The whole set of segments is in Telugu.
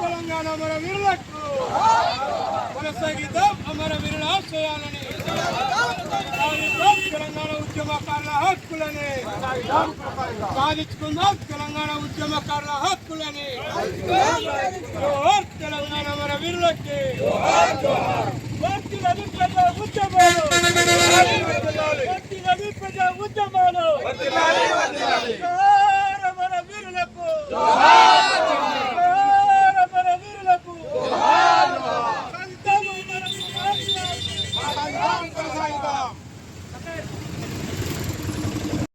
తెలంగాణ అమర వీరులకు కొనసాగిద్దాం అమర వీరుల ఆశయాలని సాధిద్దాం తెలంగాణ ఉద్యమకారుల హక్కులని సాధించుకుందాం ప్రజా ఉద్యమాలు. ప్రజా ఉద్యమాలు. వీరులకు. వీరులకు.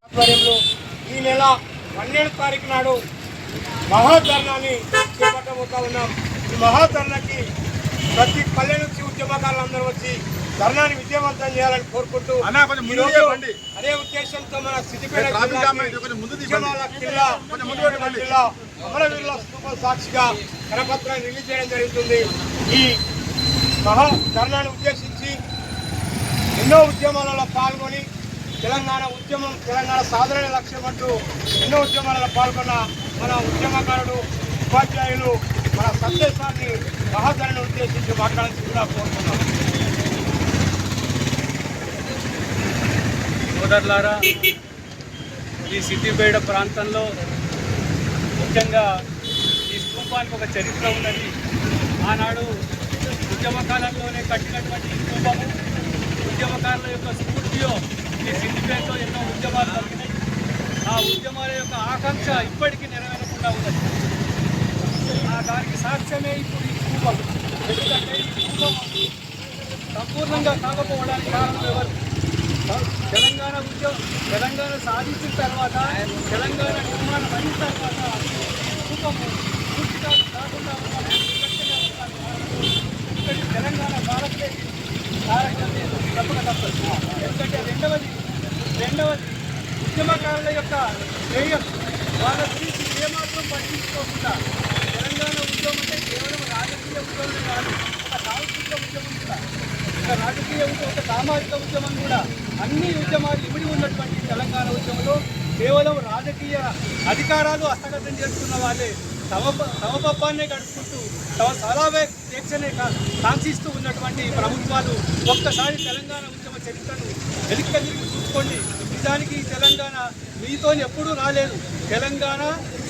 ఆధ్వర్యంలో ఈ నెల పన్నెండు తారీఖు నాడు మహాధర్నాన్ని చేపట్టబోతా ఉన్నాం. ఈ మహాధర్నాకి ప్రతి పల్లె నుంచి ఉద్యమకారులందరూ వచ్చి ధర్నాన్ని విజయవంతం చేయాలని కోరుకుంటూ. అదే ఉద్దేశంతో మన సిద్దిపేట జిల్లా అమరవీరుల స్థూపం సాక్షిగా కరపత్రాన్ని రిలీజ్ చేయడం జరుగుతుంది. ఈ మహా ధర్నాన్ని ఉద్దేశించి ఎన్నో ఉద్యమాలలో పాల్గొని తెలంగాణ ఉద్యమం తెలంగాణ సాధన లక్ష్యం అంటూ ఎన్నో ఉద్యమాలలో పాల్గొన్న మన ఉద్యమకారుడు ఉపాధ్యాయులు మన సందేశాన్ని మహాధరని ఉద్దేశించి కూడా కోరుతున్నాం. సోదరులారా ఈ సిద్దిపేట ప్రాంతంలో ముఖ్యంగా ఈ స్థూపానికి ఒక చరిత్ర ఉన్నది. ఆనాడు ఉద్యమ కాలంలోనే కట్టినటువంటి ఈ ఉద్యమకారుల యొక్క స్ఫూర్తిలో ఈ సిద్దిపేటలో ఎన్నో ఉద్యమాలు జరిగినాయి. ఆ ఉద్యమాల యొక్క ఆకాంక్ష ఇప్పటికీ నెరవేరకుండా ఉన్నది. దానికి సాక్ష్యమే ఇప్పుడు ఈ స్తూపం ఎందుకంటే ఈ స్తూపం సంపూర్ణంగా కాకపోవడానికి కారణం ఎవరు? తెలంగాణ ఉద్యమం తెలంగాణ సాధించిన తర్వాత తెలంగాణ నిర్మాణం అయిన తర్వాత కుటుంబం పూర్తిగా కాకుండా ఎందుకంటే తెలంగాణ భారతదేశ తప్పక తప్పదు. ఎందుకంటే రెండవది రెండవది ఉద్యమకారుల యొక్క ధ్యేయం. వాళ్ళ గురించి ఏమాత్రం పట్టించుకోకుండా తెలంగాణ ఉద్యమం అంటే కేవలం రాజకీయ ఉద్యమం కాదు ఒక సాంస్కృతిక ఉద్యమం కూడా. ఒక రాజకీయ ఉద్యమం ఒక సామాజిక ఉద్యమం కూడా. అన్ని ఉద్యమాలు ఇమిడి ఉన్నటువంటి తెలంగాణ ఉద్యమంలో కేవలం రాజకీయ అధికారాలు హస్తగతం చేసుకున్న వాళ్ళే తమ తమ గడుపుకుంటూ తమ సలావే దీక్షనే కా- కాంక్షిస్తూ ఉన్నటువంటి ప్రభుత్వాలు ఒక్కసారి తెలంగాణ ఉద్యమ చరిత్రను వెలికి చూసుకోండి. నిజానికి ఈ తెలంగాణ మీతో ఎప్పుడూ రాలేదు. తెలంగాణ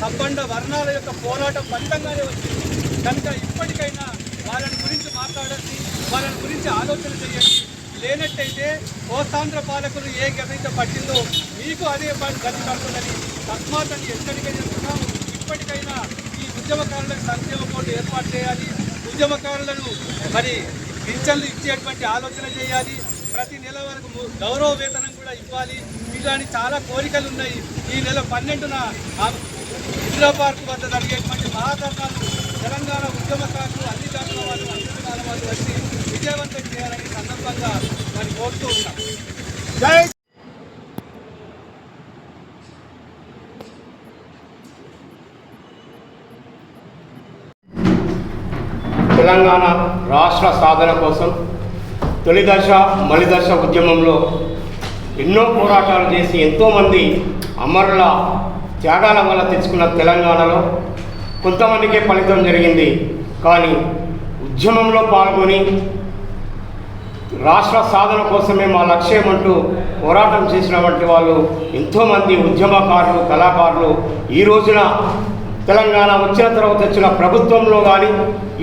సంబంధ వర్ణాల యొక్క పోరాటం ఫలితంగానే వచ్చింది. కనుక ఇప్పటికైనా వాళ్ళని గురించి మాట్లాడండి వాళ్ళని గురించి ఆలోచన చేయండి. లేనట్టయితే కోస్తాంధ్ర పాలకులు ఏ గతైతే పట్టిందో మీకు అదే గతి పడుతుందని తస్మాతని అని ఎక్కడికే చెప్తున్నాము. ఇప్పటికైనా ఈ ఉద్యమకారులకు సంక్షేమ బోర్డు ఏర్పాటు చేయాలి. ఉద్యమకారులను మరి పింఛన్లు ఇచ్చేటువంటి ఆలోచన చేయాలి. ప్రతి నెల వరకు గౌరవ వేతనం కూడా ఇవ్వాలి. కానీ చాలా కోరికలు ఉన్నాయి. ఈ నెల పన్నెండున ఇందిరా పార్క్ వద్ద జరిగేటువంటి మహాధర్నాలు తెలంగాణ ఉద్యమకారులు అన్ని జాతుల వాళ్ళు అన్ని వాళ్ళు వచ్చి విజయవంతం చేయాలని సందర్భంగా మరి కోరుతూ ఉన్నాం. జై తెలంగాణ రాష్ట్ర సాధన కోసం తొలి దశ మలి దశ ఉద్యమంలో ఎన్నో పోరాటాలు చేసి ఎంతోమంది అమరుల త్యాగాల వల్ల తెచ్చుకున్న తెలంగాణలో కొంతమందికే ఫలితం జరిగింది. కానీ ఉద్యమంలో పాల్గొని రాష్ట్ర సాధన కోసమే మా లక్ష్యం అంటూ పోరాటం చేసినటువంటి వాళ్ళు ఎంతోమంది ఉద్యమకారులు కళాకారులు ఈ రోజున తెలంగాణ వచ్చిన తర్వాత వచ్చిన ప్రభుత్వంలో కానీ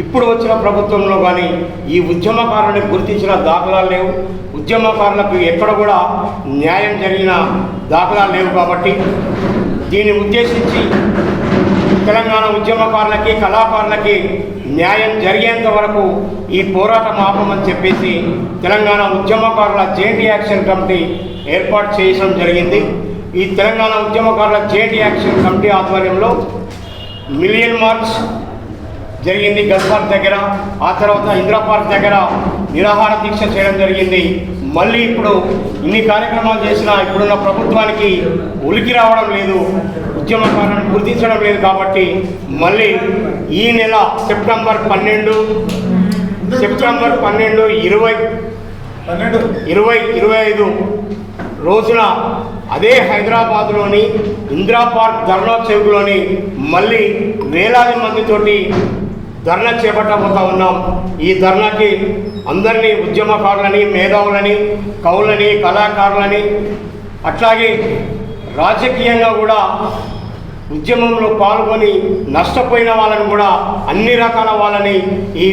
ఇప్పుడు వచ్చిన ప్రభుత్వంలో కానీ ఈ ఉద్యమకారుని గుర్తించిన దాఖలాలు లేవు. ఉద్యమకారులకు ఎక్కడ కూడా న్యాయం జరిగిన దాఖలాలు లేవు కాబట్టి దీన్ని ఉద్దేశించి తెలంగాణ ఉద్యమకారులకి కళాకారులకి న్యాయం జరిగేంత వరకు ఈ పోరాటం ఆపమని చెప్పేసి తెలంగాణ ఉద్యమకారుల జేంటీ యాక్షన్ కమిటీ ఏర్పాటు చేయడం జరిగింది. ఈ తెలంగాణ ఉద్యమకారుల జేంటీ యాక్షన్ కమిటీ ఆధ్వర్యంలో మిలియన్ మార్చ్ జరిగింది గన్ పార్క్ దగ్గర. ఆ తర్వాత ఇందిరా పార్క్ దగ్గర నిరాహార దీక్ష చేయడం జరిగింది. మళ్ళీ ఇప్పుడు ఇన్ని కార్యక్రమాలు చేసినా ఇప్పుడున్న ప్రభుత్వానికి ఉలికి రావడం లేదు ఉద్యమకారులను గుర్తించడం లేదు కాబట్టి మళ్ళీ ఈ నెల సెప్టెంబర్ పన్నెండు సెప్టెంబర్ పన్నెండు ఇరవై పన్నెండు. ఇరవై ఇరవై ఐదు రోజున అదే హైదరాబాద్లోని ఇందిరా పార్క్ ధర్నా చౌక్లోని మళ్ళీ వేలాది మందితోటి ధర్నా చేపట్టబోతా ఉన్నాం. ఈ ధర్నాకి అందరినీ ఉద్యమకారులని మేధావులని కవులని కళాకారులని అట్లాగే రాజకీయంగా కూడా ఉద్యమంలో పాల్గొని నష్టపోయిన వాళ్ళని కూడా అన్ని రకాల వాళ్ళని ఈ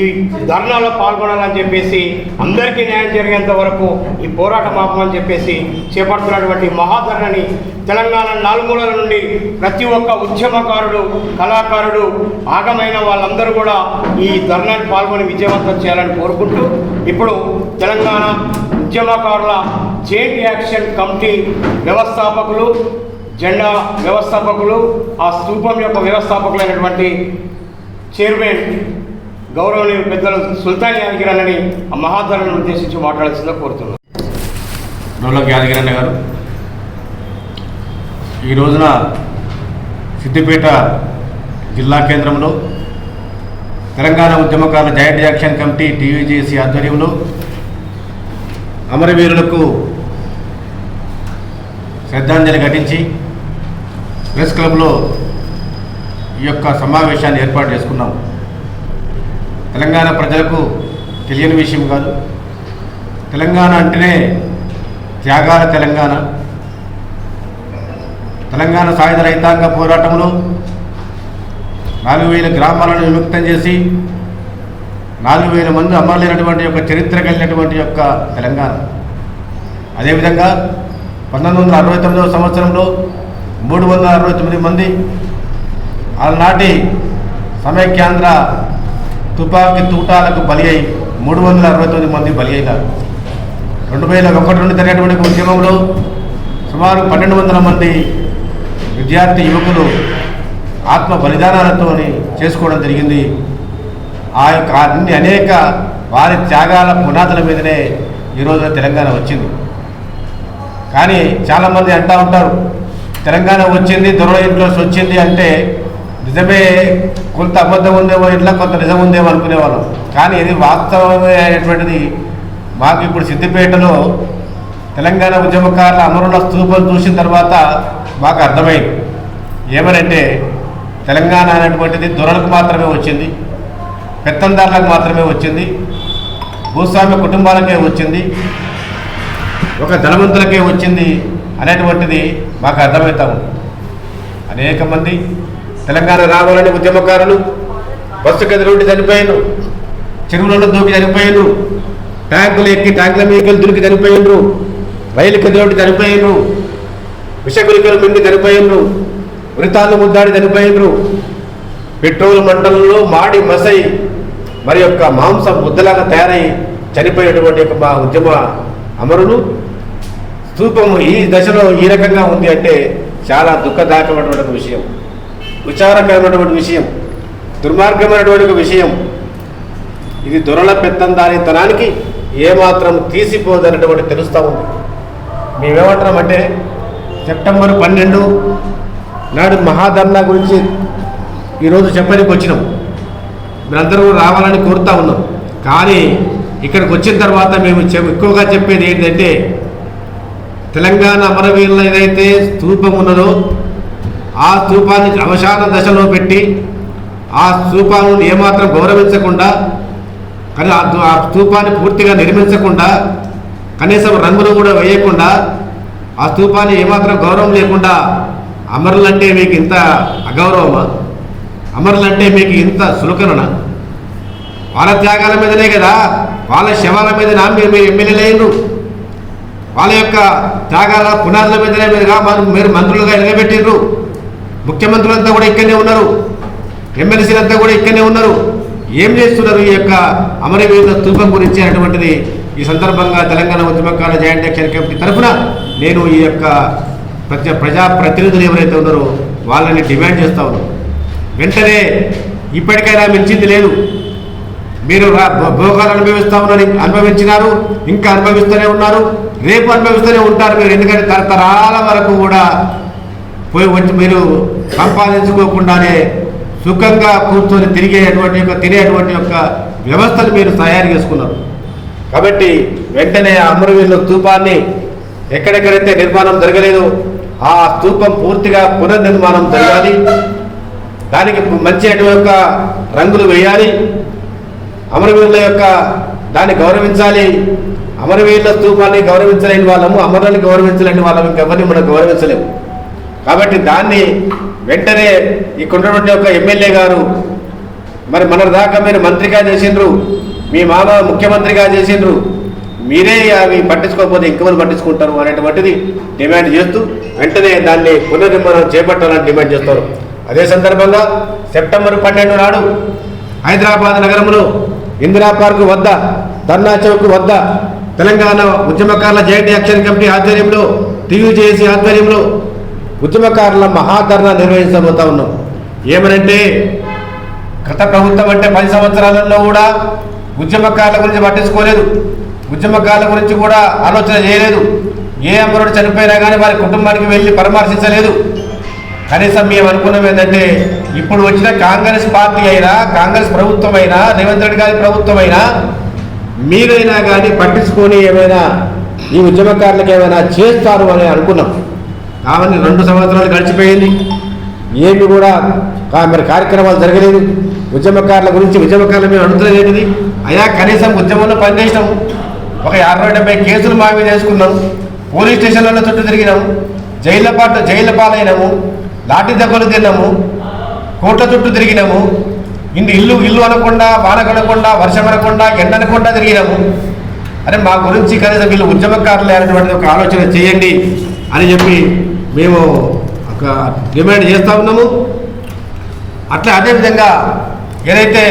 ధర్నాలో పాల్గొనాలని చెప్పేసి అందరికీ న్యాయం జరిగేంత వరకు ఈ పోరాటం ఆపమని చెప్పేసి చేపడుతున్నటువంటి మహాధరణని తెలంగాణ నాలుమూలల నుండి ప్రతి ఒక్క ఉద్యమకారుడు కళాకారుడు భాగమైన వాళ్ళందరూ కూడా ఈ ధర్నాన్ని పాల్గొని విజయవంతం చేయాలని కోరుకుంటూ ఇప్పుడు తెలంగాణ ఉద్యమకారుల జేట్ యాక్షన్ కమిటీ వ్యవస్థాపకులు జెండా వ్యవస్థాపకులు ఆ స్థూపం యొక్క వ్యవస్థాపకులైనటువంటి చైర్మన్ గౌరవనీయ పెద్దలు సుల్తాన్ యాదగిరని ఆ మహాధరణను ఉద్దేశించి మాట్లాడాల్సిందిగా కోరుతున్నాను నోళ్ళ యాదగిరన్న గారు ఈ రోజున సిద్దిపేట జిల్లా కేంద్రంలో తెలంగాణ ఉద్యమకారుల జాయింట్ యాక్షన్ కమిటీ టీవీజేసీ ఆధ్వర్యంలో అమరవీరులకు శ్రద్ధాంజలి ఘటించి ప్రెస్ క్లబ్లో ఈ యొక్క సమావేశాన్ని ఏర్పాటు చేసుకున్నాం. తెలంగాణ ప్రజలకు తెలియని విషయం కాదు. తెలంగాణ అంటేనే త్యాగాల తెలంగాణ. తెలంగాణ సాయుధ రైతాంగ పోరాటంలో నాలుగు వేల గ్రామాలను విముక్తం చేసి నాలుగు వేల మంది అమరులైనటువంటి యొక్క చరిత్ర కలిగినటువంటి యొక్క తెలంగాణ. అదేవిధంగా పంతొమ్మిది వందల అరవై తొమ్మిదవ సంవత్సరంలో మూడు వందల అరవై తొమ్మిది మంది ఆనాటి సమైక్యాంధ్ర తుపాకీ తూటాలకు బలి అయి మూడు వందల అరవై తొమ్మిది మంది బలి అయినారు. రెండు వేల ఒకటి నుండి జరిగేటువంటి ఉద్యమంలో సుమారు పన్నెండు వందల మంది విద్యార్థి యువకులు ఆత్మ బలిదానాలతో చేసుకోవడం జరిగింది. ఆ యొక్క అన్ని అనేక వారి త్యాగాల పునాదుల మీదనే ఈరోజు తెలంగాణ వచ్చింది. కానీ చాలామంది అంటూ ఉంటారు తెలంగాణ వచ్చింది దొరల ఇంట్లో వచ్చింది అంటే నిజమే కొంత అబద్ధం ఉందేమో ఇట్లా కొంత నిజం ఉందేమో అనుకునేవాళ్ళం. కానీ ఇది వాస్తవమే అనేటువంటిది మాకు ఇప్పుడు సిద్దిపేటలో తెలంగాణ ఉద్యమకారుల అమరుల స్థూపం చూసిన తర్వాత మాకు అర్థమైంది. ఏమనంటే తెలంగాణ అనేటువంటిది దొరలకు మాత్రమే వచ్చింది పెత్తందారులకు మాత్రమే వచ్చింది భూస్వామ్య కుటుంబాలకే వచ్చింది ఒక ధనవంతులకే వచ్చింది అనేటువంటిది మాకు అర్థమవుతా ఉంది. అనేక మంది తెలంగాణ రావాలని ఉద్యమకారులు బస్సు గది రోడ్డు చనిపోయారు చెరువులలో దూకి చనిపోయారు ట్యాంకులు ఎక్కి ట్యాంకుల మీదకి దురికి చనిపోయిండ్రు రైలు గది చనిపోయిండ్రు విషగులికలు మిండి చనిపోయిండ్రు వృతాలు ముద్దాడి చనిపోయిండ్రు పెట్రోల్ మండలంలో మాడి మసై మరి యొక్క మాంసం ముద్దలాగా తయారై చనిపోయినటువంటి యొక్క మా ఉద్యమ అమరులు ధూపము ఈ దశలో ఈ రకంగా ఉంది అంటే చాలా దుఃఖదాయకమైనటువంటి విషయం విచారకరమైనటువంటి విషయం దుర్మార్గమైనటువంటి విషయం. ఇది దొరల పెత్తందారితనానికి ఏమాత్రం తీసిపోదన్నటువంటి తెలుస్తూ ఉంది. మేమేమంటున్నామంటే సెప్టెంబర్ పన్నెండు నాడు మహాధర్నా గురించి ఈరోజు చెప్పడానికి వచ్చినాం. మీరందరూ రావాలని కోరుతా ఉన్నాం. కానీ ఇక్కడికి వచ్చిన తర్వాత మేము ఎక్కువగా చెప్పేది ఏంటంటే తెలంగాణ అమరవీరులు ఏదైతే స్థూపం ఉన్నదో ఆ స్థూపాన్ని అవసాన దశలో పెట్టి ఆ స్థూపాలను ఏమాత్రం గౌరవించకుండా కానీ ఆ స్థూపాన్ని పూర్తిగా నిర్మించకుండా కనీసం రంగులు కూడా వేయకుండా ఆ స్థూపాన్ని ఏమాత్రం గౌరవం లేకుండా అమరులంటే మీకు ఇంత అగౌరవమా? అమరులంటే మీకు ఇంత సులకననా? వాళ్ళ త్యాగాల మీదనే కదా వాళ్ళ శవాల మీదనా మీరు మీరు ఎమ్మెల్యేలు వాళ్ళ యొక్క త్యాగాల పునాదుల మీదనే మీదుగా మీరు మంత్రులుగా నిలబెట్టిండ్రు ముఖ్యమంత్రులంతా కూడా ఇక్కడనే ఉన్నారు. ఎమ్మెల్సీలంతా కూడా ఇక్కడనే ఉన్నారు. ఏం చేస్తున్నారు ఈ యొక్క అమరవీరుల స్థూపం గురించి అనేటువంటిది ఈ సందర్భంగా తెలంగాణ ఉద్యమకాల జాయింట్ యాక్షన్ కమిటీ తరఫున నేను ఈ యొక్క ప్రజా ప్రజా ప్రతినిధులు ఎవరైతే ఉన్నారో వాళ్ళని డిమాండ్ చేస్తా ఉన్నాను. వెంటనే ఇప్పటికైనా మించింది లేదు. మీరు రా- భోగాలు అనుభవిస్తా ఉన్నారు అనుభవించినారు ఇంకా అనుభవిస్తూనే ఉన్నారు. రేపు అనుభవిస్తూనే ఉంటారు మీరు ఎందుకంటే తరతరాల వరకు కూడా పోయి వచ్చి మీరు సంపాదించుకోకుండానే సుఖంగా కూర్చొని తిరిగేటువంటి యొక్క తినేటువంటి యొక్క వ్యవస్థను మీరు తయారు చేసుకున్నారు. కాబట్టి వెంటనే ఆ అమరవీరుల స్తూపాన్ని ఎక్కడెక్కడైతే నిర్మాణం జరగలేదు ఆ స్థూపం పూర్తిగా పునర్నిర్మాణం జరగాలి. దానికి మంచి యొక్క రంగులు వేయాలి. అమరవీరుల యొక్క దాన్ని గౌరవించాలి. అమరవీరుల స్తూపాన్ని గౌరవించలేని వాళ్ళము అమరులను గౌరవించలేని వాళ్ళము ఇంకెవరిని మనం గౌరవించలేము. కాబట్టి దాన్ని వెంటనే ఇక్కడున్నటువంటి ఒక ఎమ్మెల్యే గారు మరి మన దాకా మీరు మంత్రిగా చేసిండ్రు మీ మామ ముఖ్యమంత్రిగా చేసిండ్రు మీరే అవి పట్టించుకోకపోతే ఇంకెవరు పట్టించుకుంటారు అనేటువంటిది డిమాండ్ చేస్తూ వెంటనే దాన్ని పునర్నిర్మాణం చేపట్టాలని డిమాండ్ చేస్తారు. అదే సందర్భంగా సెప్టెంబర్ పన్నెండు నాడు హైదరాబాద్ నగరంలో ఇందిరా పార్కు వద్ద ధర్నా చౌక్ వద్ద తెలంగాణ ఉద్యమకారుల జాయింట్ యాక్షన్ కమిటీ ఆధ్వర్యంలో టీయూజేసి ఆధ్వర్యంలో ఉద్యమకారుల మహాధర్నా నిర్వహించబోతా ఉన్నాం. ఏమనంటే గత ప్రభుత్వం అంటే పది సంవత్సరాలలో కూడా ఉద్యమకారుల గురించి పట్టించుకోలేదు. ఉద్యమకారుల గురించి కూడా ఆలోచన చేయలేదు. ఏ అమ్మరుడు చనిపోయినా కానీ వారి కుటుంబానికి వెళ్ళి పరామర్శించలేదు. కనీసం మేము అనుకున్నాం ఏంటంటే ఇప్పుడు వచ్చిన కాంగ్రెస్ పార్టీ అయినా కాంగ్రెస్ ప్రభుత్వం అయినా రేవంత్ రెడ్డి గారి ప్రభుత్వం అయినా మీరైనా కానీ పట్టించుకొని ఏమైనా ఈ ఉద్యమకారులకు ఏమైనా చేస్తారు అని అనుకున్నాం. కావని రెండు సంవత్సరాలు గడిచిపోయింది. ఏమి కూడా మరి కార్యక్రమాలు జరగలేదు. ఉద్యమకారుల గురించి ఉద్యమకారుల మీద అడుగుతలేనిది అయా కనీసం ఉద్యమంలో పనిచేసినాము ఒక అరవై డెబ్బై కేసులు మా మీద వేసుకున్నాం. పోలీస్ స్టేషన్లలో చుట్టూ తిరిగినాము జైళ్ళ పాట జైళ్ళ పాలైనాము. లాఠీ దెబ్బలు తిన్నాము. కోట్ల చుట్టూ తిరిగినాము. ఇన్ని ఇల్లు ఇల్లు అనకుండా వాన కనకుండా వర్షం అనకుండా ఎండ అనకుండా తిరిగినాము అరే మా గురించి కనీసం వీళ్ళు ఉద్యమకారులే అనేటువంటి ఒక ఆలోచన చేయండి అని చెప్పి మేము ఒక డిమాండ్ చేస్తూ ఉన్నాము. అట్లా అదేవిధంగా ఏదైతే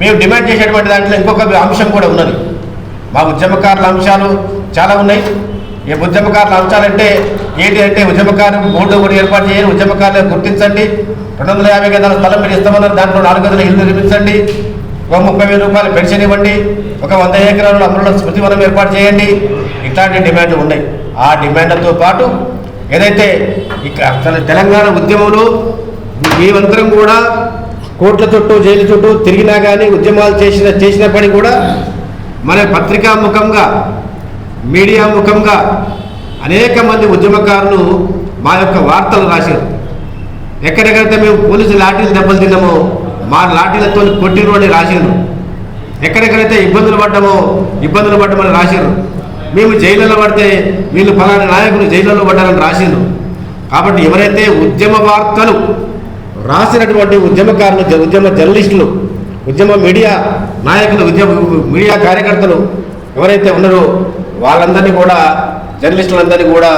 మేము డిమాండ్ చేసేటువంటి దాంట్లో ఇంకొక అంశం కూడా ఉన్నది. మా ఉద్యమకారుల అంశాలు చాలా ఉన్నాయి. ఈ ఉద్యమకారుల అంశాలంటే ఏంటి అంటే ఉద్యమకారులకు బోర్డు కూడా ఏర్పాటు చేయండి ఉద్యమకారులకు గుర్తించండి. రెండు వందల యాభై గదాల స్థలం మీరు ఇస్తామన్నారు. దాంట్లో నాలుగు గదుల ఇల్లు నిర్మించండి. ఒక ముప్పై వేల రూపాయలు పెన్షన్ ఇవ్వండి. ఒక వంద ఎకరాలు అమరుల స్మృతి వనం ఏర్పాటు చేయండి. ఇట్లాంటి డిమాండ్లు ఉన్నాయి. ఆ డిమాండ్లతో పాటు ఏదైతే ఇక తెలంగాణ ఉద్యమంలో మేమందరం కూడా కోట్ల చుట్టూ జైలు చుట్టూ తిరిగినా కానీ ఉద్యమాలు చేసిన చేసిన పని కూడా మన పత్రికా ముఖంగా మీడియా ముఖంగా అనేక మంది ఉద్యమకారులు మా యొక్క వార్తలు రాశారు. ఎక్కడెక్కడైతే మేము పోలీసు లాఠీలు దెబ్బలు తిన్నామో మా లాఠీలతో కొట్టిరు అని రాసిండ్రు. ఎక్కడెక్కడైతే ఇబ్బందులు పడ్డామో ఇబ్బందులు పడ్డామని రాసిండ్రు. మేము జైలులో పడితే వీళ్ళు ఫలానా నాయకులు జైలులో పడ్డారని రాసిండ్రు. కాబట్టి ఎవరైతే ఉద్యమ వార్తలు రాసినటువంటి ఉద్యమకారులు ఉద్యమ జర్నలిస్టులు ఉద్యమ మీడియా నాయకులు ఉద్యమ మీడియా కార్యకర్తలు ఎవరైతే ఉన్నారో వాళ్ళందరినీ కూడా జర్నలిస్టులందరినీ కూడా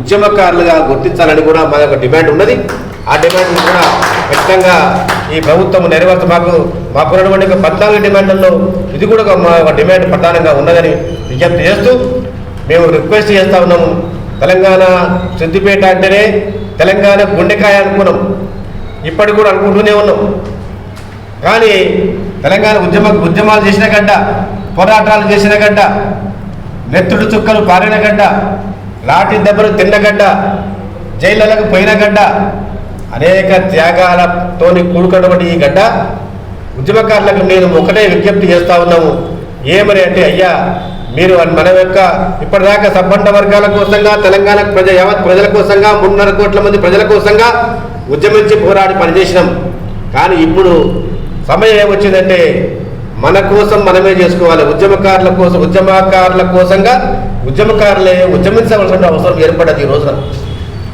ఉద్యమకారులుగా గుర్తించాలని కూడా మా యొక్క డిమాండ్ ఉన్నది. ఆ డిమాండ్ కూడా ఖచ్చితంగా ఈ ప్రభుత్వం నెరవేర్చ మాకు మాకున్నటువంటి ఒక పద్నాలుగు డిమాండ్లలో ఇది కూడా ఒక మా ఒక డిమాండ్ ప్రధానంగా ఉన్నదని విజ్ఞప్తి చేస్తూ మేము రిక్వెస్ట్ చేస్తూ ఉన్నాము. తెలంగాణ సిద్దిపేట అంటేనే తెలంగాణ గుండెకాయ అనుకున్నాం. ఇప్పటికి కూడా అనుకుంటూనే ఉన్నాం. కానీ తెలంగాణ ఉద్యమ ఉద్యమాలు చేసిన గడ్డ పోరాటాలు చేసిన గడ్డ నెత్తుడు చుక్కలు పారిన గడ్డ లాఠీ దెబ్బలు తిన్న గడ్డ జైళ్ళకు పోయిన గడ్డ అనేక త్యాగాలతోని కూడుకున్నటువంటి ఈ గడ్డ ఉద్యమకారులకు నేను ఒకటే విజ్ఞప్తి చేస్తూ ఉన్నాము. ఏమని అంటే అయ్యా మీరు మన యొక్క ఇప్పటిదాకా సబ్బండ వర్గాల కోసంగా తెలంగాణ ప్రజ యావత్ ప్రజల కోసంగా మూడున్నర కోట్ల మంది ప్రజల కోసంగా ఉద్యమించి పోరాడి పనిచేసినాం. కానీ ఇప్పుడు సమయం ఏమొచ్చిందంటే మన కోసం మనమే చేసుకోవాలి. ఉద్యమకారుల కోసం ఉద్యమకారుల కోసంగా ఉద్యమకారులే ఉద్యమించవలసిన అవసరం ఏర్పడ్డది ఈ రోజున.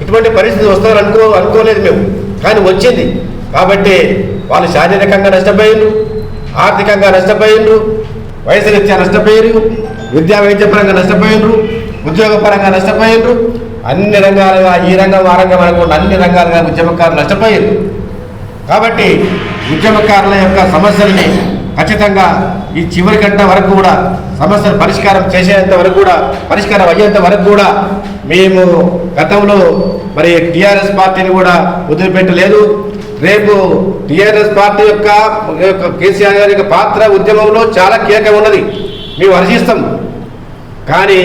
ఇటువంటి పరిస్థితి వస్తుందని అనుకో అనుకోలేదు మేము. కానీ వచ్చింది. కాబట్టి వాళ్ళు శారీరకంగా నష్టపోయిండ్రు ఆర్థికంగా నష్టపోయిండ్రు వయసు రీత్యా నష్టపోయారు విద్యా వైద్యపరంగా నష్టపోయిండ్రు ఉద్యోగపరంగా నష్టపోయిండ్రు. అన్ని రంగాలగా ఈ రంగంలో ఆరోగ్యం అనగా అన్ని రంగాల్లో ఉద్యమకారులు నష్టపోయారు కాబట్టి ఉద్యమకారుల యొక్క సమస్యల్ని ఖచ్చితంగా ఈ చివరి గంట వరకు కూడా సమస్యలు పరిష్కారం చేసేంత వరకు కూడా పరిష్కారం అయ్యేంత వరకు కూడా మేము గతంలో మరి టీఆర్ఎస్ పార్టీని కూడా వదిలిపెట్టలేదు. రేపు టీఆర్ఎస్ పార్టీ యొక్క యొక్క కేసీఆర్ గారి యొక్క పాత్ర ఉద్యమంలో చాలా కీలకం ఉన్నది. మేము హర్షిస్తాం. కానీ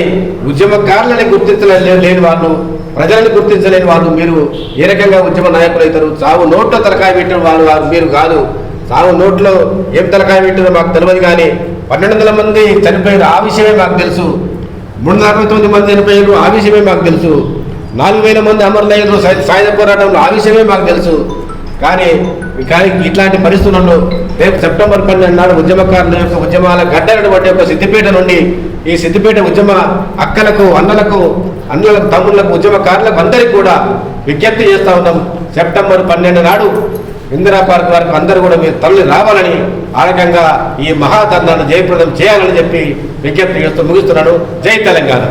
ఉద్యమకారులని గుర్తించలే లేని వాళ్ళు ప్రజలను గుర్తించలేని వాళ్ళు మీరు ఏ రకంగా ఉద్యమ నాయకులు అవుతారు? చావు నోట్లో తలకాయ పెట్టిన వాళ్ళు వారు మీరు కాదు. చావు నోట్లో ఏం తలకాయ పెట్టినో మాకు తెలియదు కానీ పన్నెండు వందల మంది చనిపోయిన ఆ విషయమే మాకు తెలుసు. మూడు నలభై తొమ్మిది మంది చనిపోయారు ఆ విషయమే మాకు తెలుసు. నాలుగు వేల మంది అమరులయ్యారు సాయుధ పోరాటంలో ఆ విషయమే మాకు తెలుసు. కానీ కానీ ఇట్లాంటి పరిస్థితులలో రేపు సెప్టెంబర్ పన్నెండు నాడు ఉద్యమకారుల యొక్క ఉద్యమాల గడ్డలను బట్టి యొక్క సిద్దిపేట నుండి ఈ సిద్దిపేట ఉద్యమ అక్కలకు అన్నలకు అన్నలకు తమ్ముళ్ళకు ఉద్యమకారులకు అందరికీ కూడా విజ్ఞప్తి చేస్తూ ఉన్నాం. సెప్టెంబర్ పన్నెండు నాడు ఇందిరా పార్క్ వరకు అందరూ కూడా మీరు తల్లి రావాలని ఆ రకంగా ఈ మహాధర్నాన్ని జయప్రదం చేయాలని చెప్పి విజ్ఞప్తి చేస్తూ ముగిస్తున్నాను జై తెలంగాణ.